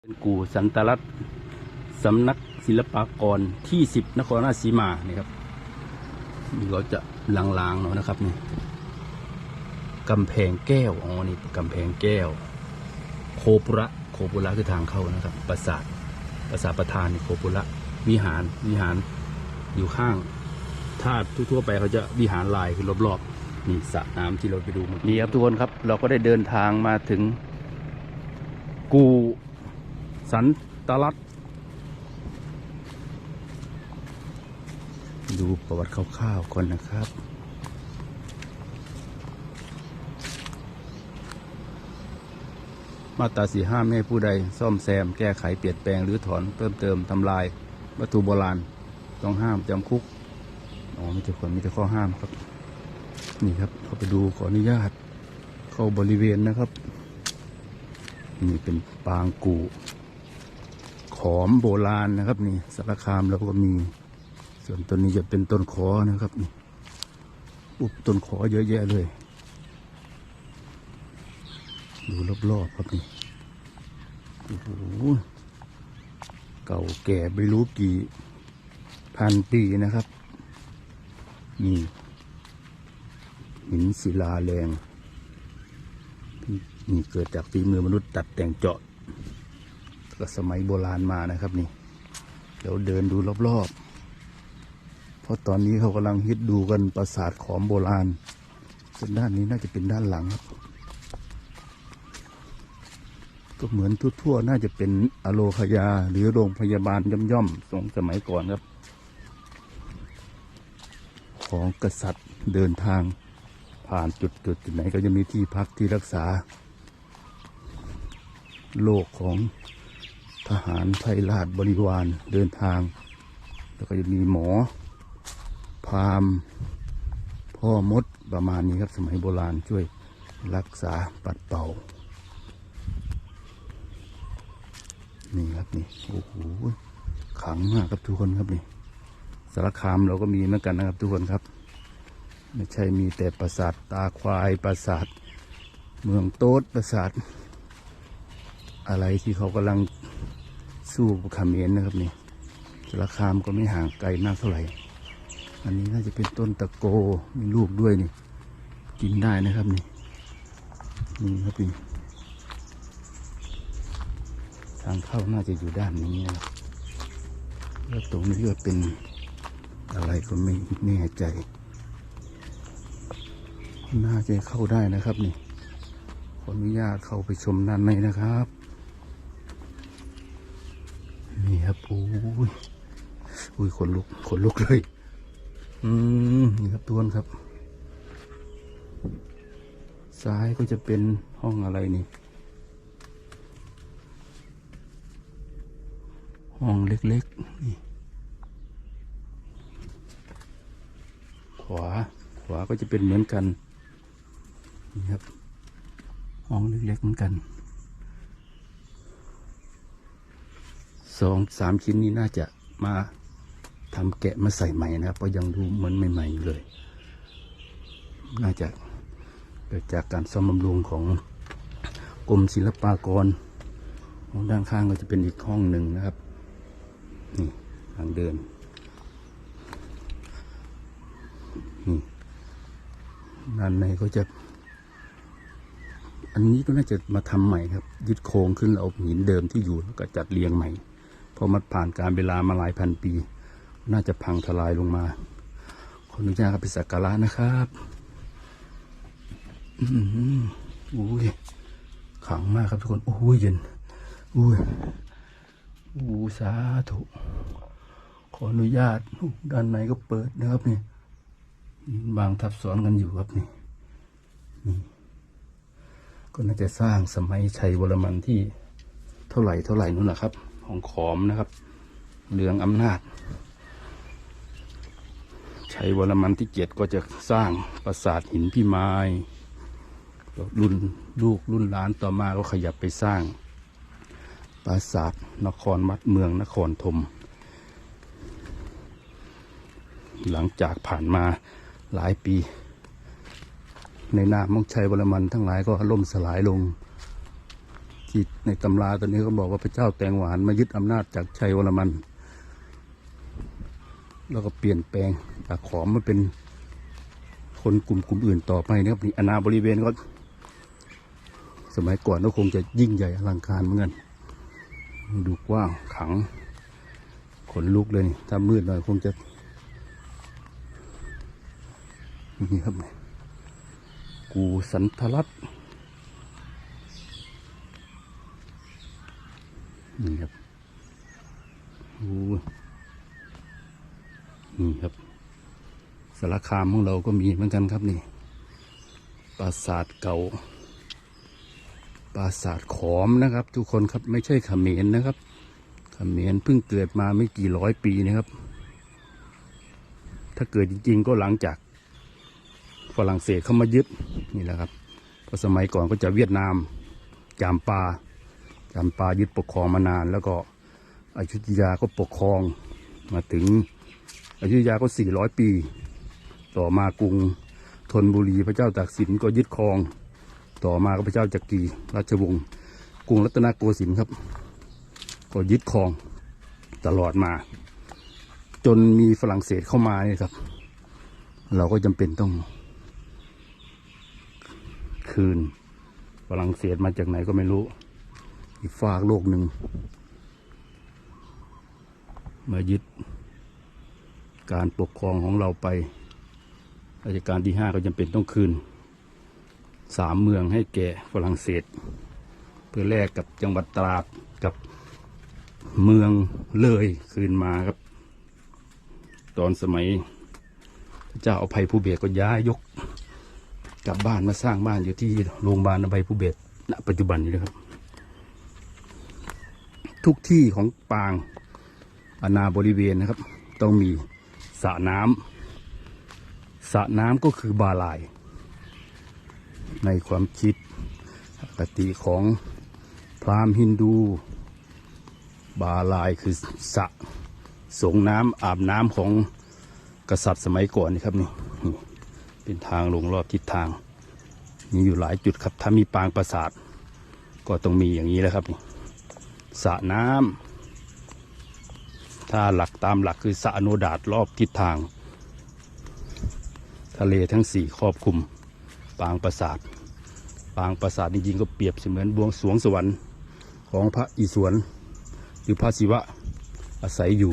เป็นกูสันตรัตสำนักศิลปากรที่สิบนครราชสีมานี่ครับนี่ก็จะลางๆหน่อยนะครับนี่กำแพงแก้วอ๋อนี่กำแพงแก้ว โคปุระโคปุระคือทางเข้านะครับ ปราสาทปราสาทประธานนี่โคปุระวิหารวิหารอยู่ข้างถ้าทั่วๆไปเขาจะวิหารลายคือรอบๆนี่สระน้ำที่เราไปดูนี่ครับทุกคนครับ เราก็ได้เดินทางมาถึงกู สันตลัดดูประวัติคร่าวๆก่อนนะครับ มาตราสี่ห้าไม่ให้ผู้ใดซ่อมแซม แก้ไขเปลี่ยนแปลงหรือถอนเพิ่มเติมทำลาย วัตถุโบราณต้องห้ามจำคุกอ๋อมีแต่คนมีแต่ข้อห้ามครับ นี่ครับเข้าไปดูขออนุญาต เข้าบริเวณนะครับ นี่เป็นปางกู ขอมโบราณนะครับ นี่สารคามแล้วก็มี ส่วนต้นนี้จะเป็นต้นขอนะครับนี่อุบต้นขอเยอะแยะเลยดูรอบๆครับนี่โอ้โหเก่าแก่ไม่รู้กี่พันปีนะครับนี่หินศิลาแรงนี่เกิดจากฝีมือมนุษย์ตัดแต่งเจาะ ก็สมัยโบราณมานะครับนี่ เดี๋ยวเดินดูรอบๆ เพราะตอนนี้เขากำลังฮิตดูกันปราสาทขอมโบราณส่วนด้านนี้น่าจะเป็นด้านหลังครับก็เหมือนทั่วๆ น่าจะเป็นอโลคยา หรือโรงพยาบาลย่อมๆสงสมัยก่อนครับ ของกษัตริย์เดินทางผ่านจุดจุดจุดไหนก็จะมีที่พักที่รักษา โลกของ ทหารไทยราชบริวารเดินทาง แล้วก็จะมีหมอ พามพ่อมดประมาณนี้ครับสมัยโบราณช่วยรักษาปัดเป่า นี่ครับนี่โอ้โหขังมากครับทุกคนครับนี่สารคามเราก็มีเหมือนกันนะครับทุกคนครับ ไม่ใช่มีแต่ปราสาทตาควายปราสาทเมืองโต๊ดปราสาทอะไรที่เขากำลัง สู้ขมรนนะครับนี่สาคามก็ไม่ห่างไกลมากเท่าไหร่ อันนี้น่าจะเป็นต้นตะโกมีลูกด้วยนี่กินได้นะครับนี่นี่ครับนี่ทางเข้าน่าจะอยู่ด้านนี้นะแล้วตรงนี้ก็เป็นอะไรก็ไม่แน่ใจ น่าจะเข้าได้นะครับนี่ขออนุญาตเข้าไปชมด้านในนะครับ นี่ครับโอ้ยอุ้ยขนลุกขนลุกเลย อืมนี่ครับทวนครับ ซ้ายก็จะเป็นห้องอะไรนี่ ห้องเล็กๆนี่ ขวา ขวาก็จะเป็นเหมือนกัน นี่ครับ ห้องเล็กๆเหมือนกัน สองสามชิ้นนี้น่าจะมาทำแกะมาใส่ใหม่นะครับเพราะยังดูเหมือนใหม่ๆอยู่เลย น่าจะเกิดจากการซ่อมบำรุงของกรมศิลปากรของด้านข้างก็จะเป็นอีกห้องหนึ่งนะครับ นี่ทางเดิน นี่ด้านในก็จะ อันนี้ก็น่าจะมาทำใหม่ครับ ยึดโครงขึ้นแล้วเอาหินเดิมที่อยู่แล้วก็จัดเรียงใหม่ เพราะมันผ่านการเวลามาหลายพันปี น่าจะพังทลายลงมา ขออนุญาตครับไปสักการะนะครับอืมอุ้ยขังมากครับทุกคนโอ้ยเย็นอุ้ยอู้สาธุขออนุญาตด้านในก็เปิดนะครับนี่บางทับซ้อนกันอยู่ครับนี่นี่ ก็น่าจะสร้างสมัยชัยวรมันที่เท่าไหร่เท่าไหร่นู่นแหละครับ ของขอมนะครับเรืองอำนาจ ชัยวรมันที่เจ็ดก็จะสร้างปราสาทหินพิมายรุ่นลูกรุ่นหลานต่อมาก็ขยับไปสร้างปราสาทนครวัดเมืองนครธมหลังจากผ่านมาหลายปี ในนามของชัยวรมันทั้งหลายก็ล่มสลายลง ที่ในตำราตอนนี้เขาบอกว่าพระเจ้าแตงหวานมายึดอำนาจจากชัยวรมัน แล้วก็เปลี่ยนแปลงจากขอมมาเป็นคนกลุ่มกลุ่มอื่นต่อไปนะครับนี่อนาบริเวณก็สมัยก่อนก็คงจะยิ่งใหญ่อลังการเหมือนกันดูกว้างขัง ขนลุกเลยถ้ามืดหน่อยคงจะนี่ครับนะกูสันทรัตน์ นี่ครับโอ้นี่ครับสารคามของเราก็มีเหมือนกันครับนี่ ปราสาทเก่า ปราสาทขอมนะครับ ทุกคนครับไม่ใช่ขเขมรนะครับขเขมรเพิ่งเกิดมาไม่กี่ร้อยปีนะครับ ถ้าเกิดจริง ๆ ก็หลังจากฝรั่งเศสเข้ามายึดนี่แหละครับเพราะสมัยก่อนก็จะเวียดนาม จามปา จามปายึดปกครองมานาน แล้วก็อยุธยาก็ปกครองมาถึงอยุธยาก็ 400 ปี ต่อมากรุงธนบุรีพระเจ้าตากสินก็ยึดครอง ต่อมาก็พระเจ้าจักรีราชวงศ์กรุงรัตนโกสินทร์ครับ ก็ยึดครองตลอดมา จนมีฝรั่งเศสเข้ามาเนี่ยครับ เราก็จำเป็นต้อง คืนฝรั่งเศสมาจากไหนก็ไม่รู้ อีกฝากโลกหนึ่ง มายึดการปกครองของเราไปรัชกาลที่ห้าก็จำเป็นต้องคืนสามเมืองให้แก่ฝรั่งเศส เพื่อแลกกับจังหวัดตราดกับเมืองเลยคืนมาครับ ตอนสมัยพระเจ้าอภัยภูเบศก็ย้ายยกกลับบ้านมาสร้างบ้านอยู่ที่โรงพยาบาลอภัยภูเบศณปัจจุบันนี้นะครับ ทุกที่ของปางอาณาบริเวณนะครับ ต้องมีสระน้ำสระน้ำก็คือบาลาย ในความคิดปฏิของพราหมณ์ฮินดู บาลายคือสระสงน้ำอาบน้ำของกษัตริย์สมัยก่อนนี่ครับนี่เป็นทางลงรอบทิศทาง มีอยู่หลายจุดครับถ้ามีปางปราสาท ก็ต้องมีอย่างนี้แล้วครับนี่ สระน้ำถ้าหลักตามหลักคือสระอโนดาตรอบทิศทาง ทะเลทั้งสี่ครอบคลุม ปางปราสาท ปางปราสาทจริงๆก็เปรียบเสมือนบวงสรวงสวรรค์ของพระอิศวรหรือพระศิวะอาศัยอยู่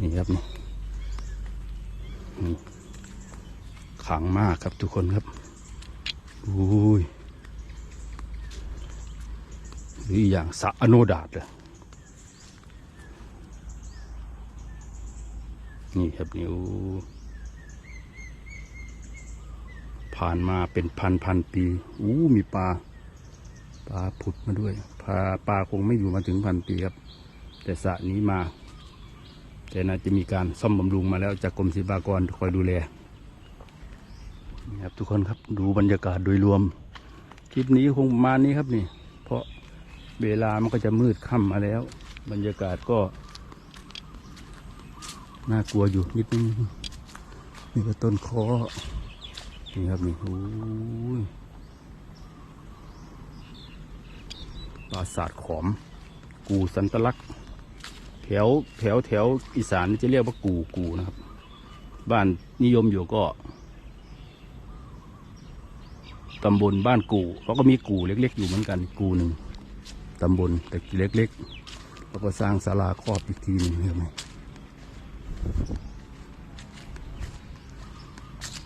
นี่ครับนี่ขังมากครับทุกคนครับอุ้ย หรืออย่างสระอโนดาตเลยนี่ครับนี่โอ้ผ่านมาเป็นพันพันปีอู้มีปลาปลาผุดมาด้วยปลาปลาคงไม่อยู่มาถึงพันปีครับ แต่สระนี้มา แต่น่าจะมีการซ่อมบำรุงมาแล้วจากกรมศิลปากรคอยดูแลนี่ครับทุกคนครับดูบรรยากาศโดยรวม คลิปนี้คงประมาณนี้ครับนี่ เพราะ เวลามันก็จะมืดค่ำมาแล้ว บรรยากาศก็ น่ากลัวอยู่นิดนึงนี่ก็ต้นคอนี่ครับนี่โอ้ยปราสาทขอม กูสันตลักษณ์แถวแถวแถวอีสานนี่จะเรียกว่ากูกูนะครับ บ้านนิยมอยู่ก็ตำบลบ้านกูเขาก็มีกูเล็ก ๆ อยู่เหมือนกันกูหนึ่ง ตำบลแต่เล็กๆแล้วก็สร้างศาลาครอบอีกทีหนึ่งเห็นไหม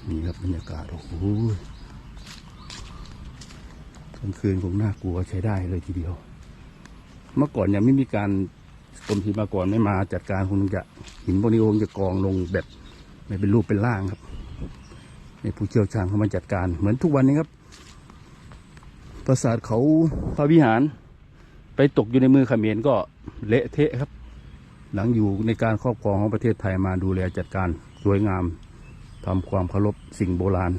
นี่ครับบรรยากาศโอ้โหกลางคืนคงน่ากลัวใช้ได้เลยทีเดียว เมื่อก่อนยังไม่มีการกรมศิลปากรไม่มาจัดการคงจะหินพวกนี้คงจะกองลงแบบไม่เป็นรูปเป็นร่างครับในผู้เชี่ยวชาญเข้ามาจัดการ เหมือนทุกวันนี้ครับ ปราสาทเขาพระวิหาร ไปตกอยู่ในมือเขมรก็เละเทะครับ หลังอยู่ในการครอบครองของประเทศไทยมาดูแลจัดการสวยงามทำความเคารพสิ่งโบราณ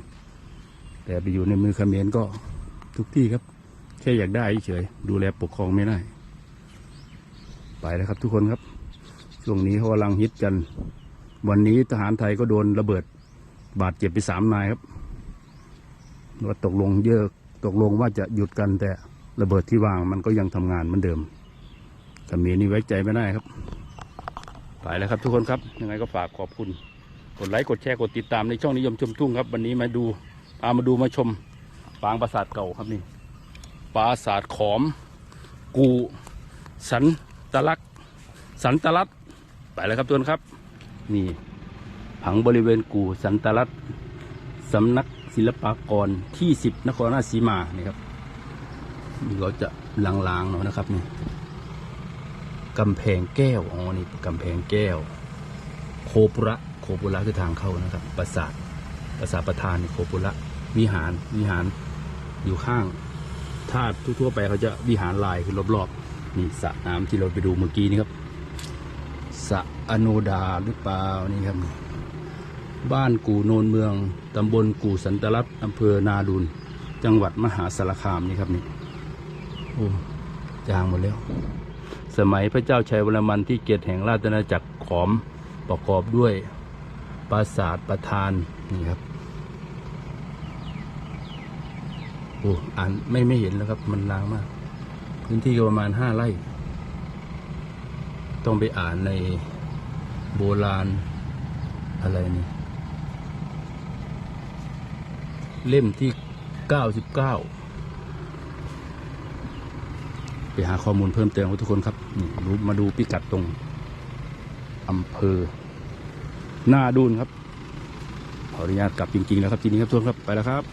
แต่ไปอยู่ในมือเขมรก็ทุกที่ครับ แค่อยากได้เฉยดูแลปกครองไม่ได้ ไปแล้วครับทุกคนครับ ช่วงนี้เขากำลังฮิตกัน วันนี้ทหารไทยก็โดนระเบิดบาดเจ็บไปสามนายครับว่าตกลงเยอะตกลงว่าจะหยุดกันแต่ ระเบิดที่วางมันก็ยังทำงานเหมือนเดิมเขมรนี่ไว้ใจไม่ได้ครับ ไปแล้วครับทุกคนครับ ยังไงก็ฝากขอบคุณ กดไลค์กดแชร์กดติดตามในช่องนิยมชมทุ่งครับ วันนี้มาดูพามาดูมาชมปางปราสาทเก่าครับนี่ปราสาทขอม กูสันตลักษ์สันตลัดไปแล้วครับทุกคนครับ นี่ผังบริเวณกูสันตลัดสำนักศิลปากรที่สิบนครราชสีมานี่ครับ นี่ก็จะลางๆหน่อยนะครับนี่กำแพงแก้วอ๋อนี่กำแพงแก้ว โคปุระโคปุระคือทางเข้านะครับ ปราสาทปราสาทประธานโคปุระวิหารวิหารอยู่ข้าง ถ้าทั่วๆไปเขาจะวิหารลายคือรอบๆนี่สระน้ำที่เราไปดูเมื่อกี้นี่ครับสระอโนดาหรือเปล่านี่ครับ บ้านกูโนนเมืองตำบลกูสันตลัดอำเภอนาดุลจังหวัดมหาสารคามนี่ครับนี่ จางหมดแล้ว สมัยพระเจ้าชัยวรมันที่เกตแห่งราชอาณาจักรขอมประกอบด้วยปราสาทประธานนี่ครับโอ้อ่านไม่ไม่เห็นแล้วครับ มันลางมาก พื้นที่ประมาณห้าไร่ ต้องไปอ่านในโบราณอะไรนี่เล่มที่เก้าสิบเก้า ไปหาข้อมูลเพิ่มเติมครับทุกคนครับนี่รู้มาดูพิกัดตรงอำเภอหน้าดูนครับขออนุญาตกลับจริงๆแล้วครับทีนี้ครับทุกคนครับไปแล้วครับ